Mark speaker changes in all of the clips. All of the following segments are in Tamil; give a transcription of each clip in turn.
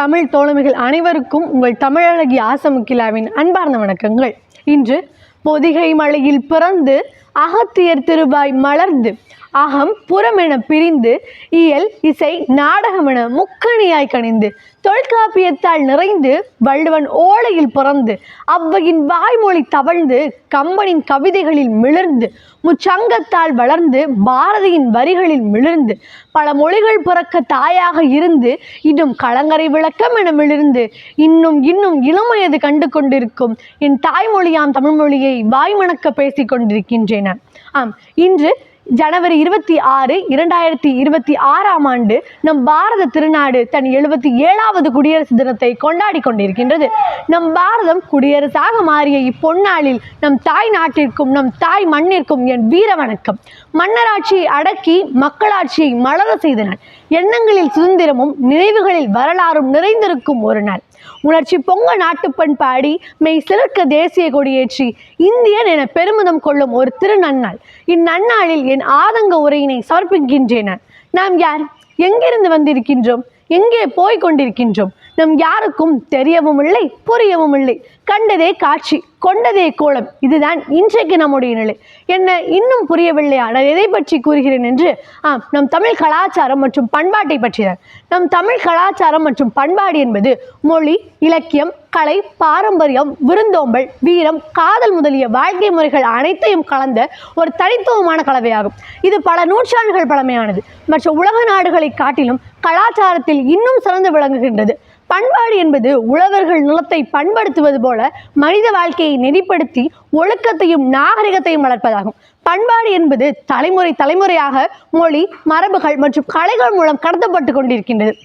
Speaker 1: தமிழ் தோழமைகள் அனைவருக்கும் உங்கள் தமிழழகி ஆசமுக்கிலாவின் அன்பார்ந்த வணக்கங்கள். இன்று பொதிகை மலையில் பிறந்து அகத்தியர் திருவாய் மலர்ந்து அகம் புறமென பிரிந்து இயல் இசை நாடகமென முக்கணியாய் கணிந்து தொல்காப்பியத்தால் நிறைந்து வள்ளுவன் ஓலையில் பிறந்து அவ்வையின் வாய்மொழி தவழ்ந்து கம்பனின் கவிதைகளில் மிளர்ந்து முச்சங்கத்தால் வளர்ந்து பாரதியின் வரிகளில் மிளர்ந்து பல மொழிகள் பிறக்க தாயாக இருந்து இன்னும் கலங்கரை விளக்கம் என மிளிர்ந்து இன்னும் இன்னும் இளமையது கண்டு கொண்டிருக்கும் என் தாய்மொழியாம் தமிழ்மொழியை வாய்மணக்க பேசிக் கொண்டிருக்கின்றேன். ஆம் இன்று ஜனவரி இருபத்தி ஆறு இரண்டாயிரத்தி இருபத்தி ஆறாம் ஆண்டு நம் பாரத திருநாடு தன் எழுபத்தி ஏழாவது குடியரசு தினத்தை கொண்டாடி கொண்டிருக்கின்றது. நம் பாரதம் குடியரசாக மாறிய இப்பொன்னாளில் நம் தாய் நாட்டிற்கும் நம் தாய் மண்ணிற்கும் என் வீர வணக்கம். மன்னராட்சியை அடக்கி மக்களாட்சியை மலர செய்த எண்ணங்களில் சுதந்திரமும் நினைவுகளில் வரலாறும் நிறைந்திருக்கும் ஒரு நாள். உணர்ச்சி பொங்க நாட்டுப்பண் பாடி மெய் சிலிர்க்க தேசிய கொடியேற்றி இந்தியன் என பெருமிதம் கொள்ளும் ஒரு திருநன்னாள். இந்நன்னாளில் என் ஆதங்க உரையினை சமர்ப்பிக்கின்றேன் நாம் யார்? எங்கிருந்து வந்திருக்கின்றோம்? எங்கே போய் கொண்டிருக்கின்றோம்? நம் யாருக்கும் தெரியவும் இல்லை புரியவும் இல்லை கண்டதே காட்சி. கொண்டதே கோலம். இதுதான் இன்றைக்கு நம்முடைய நிலை. என்ன இன்னும் புரியவில்லையா? நான் எதை பற்றி கூறுகிறேன் என்று ஆம் நம் தமிழ் கலாச்சாரம் மற்றும் பண்பாட்டை பற்றிதான். நம் தமிழ் கலாச்சாரம் மற்றும் பண்பாடு என்பது மொழி இலக்கியம் கலை பாரம்பரியம் விருந்தோம்பல் வீரம் காதல் முதலிய வாழ்க்கை முறைகள் அனைத்தையும் கலந்த ஒரு தனித்துவமான கலவையாகும். இது பல நூற்றாண்டுகள் பழமையானது. மற்ற உலக நாடுகளை காட்டிலும் கலாச்சாரத்தில் இன்னும் சிறந்து விளங்குகின்றது. பண்பாடு என்பது உழவர்கள் நிலத்தை பண்படுத்துவது போல மனித வாழ்க்கையை நெறிப்படுத்தி ஒழுக்கத்தையும் நாகரிகத்தையும் வளர்ப்பதாகும். பண்பாடு என்பது தலைமுறை தலைமுறையாக மொழி மரபுகள் மற்றும் கலைகள் மூலம் கடத்தப்பட்டு கொண்டிருக்கின்றது.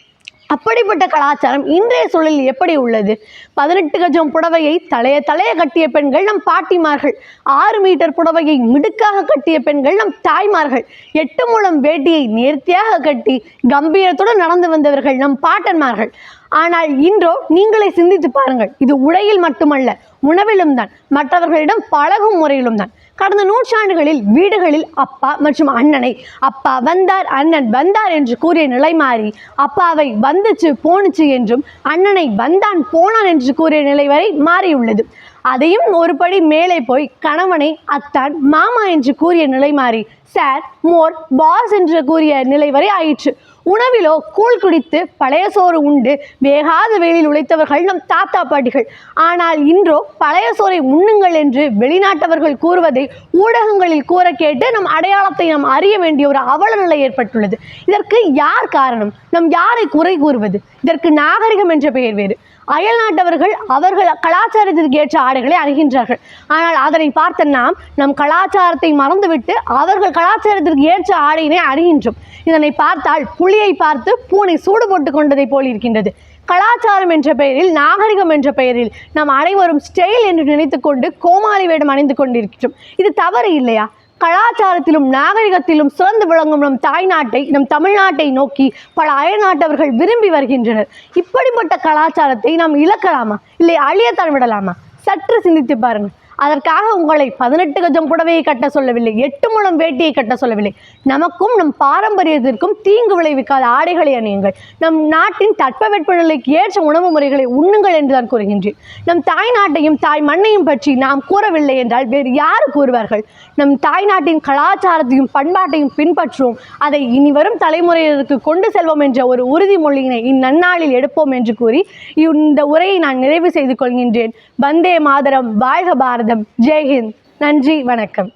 Speaker 1: அப்படிப்பட்ட கலாச்சாரம் இன்றைய சூழலில் எப்படி உள்ளது? பதினெட்டு கஜம் புடவையை தலைய தலைய கட்டிய பெண்கள் நம் பாட்டிமார்கள். ஆறு மீட்டர் புடவையை மிடுக்காக கட்டிய பெண்கள் நம் தாய்மார்கள். எட்டு மூலம் வேட்டியை நேர்த்தியாக கட்டி கம்பீரத்துடன் நடந்து வந்தவர்கள் நம் பாட்டன்மார்கள். ஆனால் இன்றோ நீங்களே சிந்தித்து பாருங்கள் இது உடையில் மட்டுமல்ல உணவிலும் தான். மற்றவர்களிடம் பழகும் முறையிலும் தான். கடந்த நூற்றாண்டுகளில் வீடுகளில் அப்பா மற்றும் அண்ணனை அப்பா வந்தார் அண்ணன் வந்தார் என்று கூறிய நிலை மாறி அப்பாவை வந்துச்சு போணுச்சு என்றும் அண்ணனை வந்தான் போனான் என்று கூறிய நிலை வரை மாறியுள்ளது. அதையும் ஒருபடி மேலே போய் கணவனை அத்தான் மாமா என்று கூறிய நிலை மாறி சார் மோர் பாஸ் என்று கூறிய நிலை வரை ஆயிற்று. உணவிலோ கூழ் குடித்து பழைய சோறு உண்டு வேகாத வெயிலில் உழைத்தவர்கள் நம் தாத்தா பாட்டிகள். ஆனால் இன்றோ பழைய சோறை உண்ணுங்கள் என்று வெளிநாட்டவர்கள் கூறுவதை ஊடகங்களில் கூற கேட்டு நம் அடையாளத்தை நாம் அறிய வேண்டிய ஒரு அவல நிலை ஏற்பட்டுள்ளது. இதற்கு யார் காரணம்? நம் யாரை குறை கூறுவது? இதற்கு நாகரிகம் என்ற பெயர் வேறு. அயல் நாட்டவர்கள் அவர்கள் கலாச்சாரத்திற்கு ஏற்ற ஆடைகளை அணிகின்றார்கள். ஆனால் அதனை பார்த்த நாம் நம் கலாச்சாரத்தை மறந்துவிட்டு அவர்கள் கலாச்சாரத்திற்கு ஏற்ற ஆடையினை அணிகின்றோம். இதனை பார்த்தால் புலியை பார்த்து பூனை சூடு போட்டு கொண்டதை போல் இருக்கின்றது. கலாச்சாரம் என்ற பெயரில் நாகரிகம் என்ற பெயரில் நாம் அனைவரும் ஸ்டைல் என்று நினைத்துக்கொண்டு கோமாளி வேடம் அணிந்து கொண்டிருக்கின்றோம். இது தவறு இல்லையா? கலாச்சாரத்திலும் நாகரிகத்திலும் சிறந்து விளங்கும் நம் தாய்நாட்டை நம் தமிழ்நாட்டை நோக்கி பல அயல்நாட்டவர்கள் விரும்பி வருகின்றனர். இப்படிப்பட்ட கலாச்சாரத்தை நாம் இழக்கலாமா? இல்லை அழியத்தான் விடலாமா சற்று சிந்தித்து பாருங்கள். அதற்காக உங்களை பதினெட்டு கஜம் புடவையை கட்ட சொல்லவில்லை எட்டு முழம் வேட்டியை கட்ட சொல்லவில்லை. நமக்கும் நம் பாரம்பரியத்திற்கும் தீங்கு விளைவிக்காத ஆடைகளை அணியுங்கள். நம் நாட்டின் தட்பவெட்பநிலைக்கு ஏற்ற உணவு முறைகளை உண்ணுங்கள் என்றுதான் கூறுகின்றேன். நம் தாய் நாட்டையும் தாய் மண்ணையும் பற்றி நாம் கூறவில்லை என்றால் வேறு யார் கூறுவார்கள்? நம் தாய் நாட்டின் கலாச்சாரத்தையும் பண்பாட்டையும் பின்பற்றுவோம். அதை இனி வரும் தலைமுறையினருக்கு கொண்டு செல்வோம் என்ற ஒரு உறுதிமொழியினை இந்நன்னாளில் எடுப்போம் என்று கூறி இந்த உரையை நான் நிறைவு செய்து கொள்கின்றேன். வந்தே மாதரம். வாழ்க பாரதம் ஜெய்ஹிந்த் நன்றி வணக்கம்.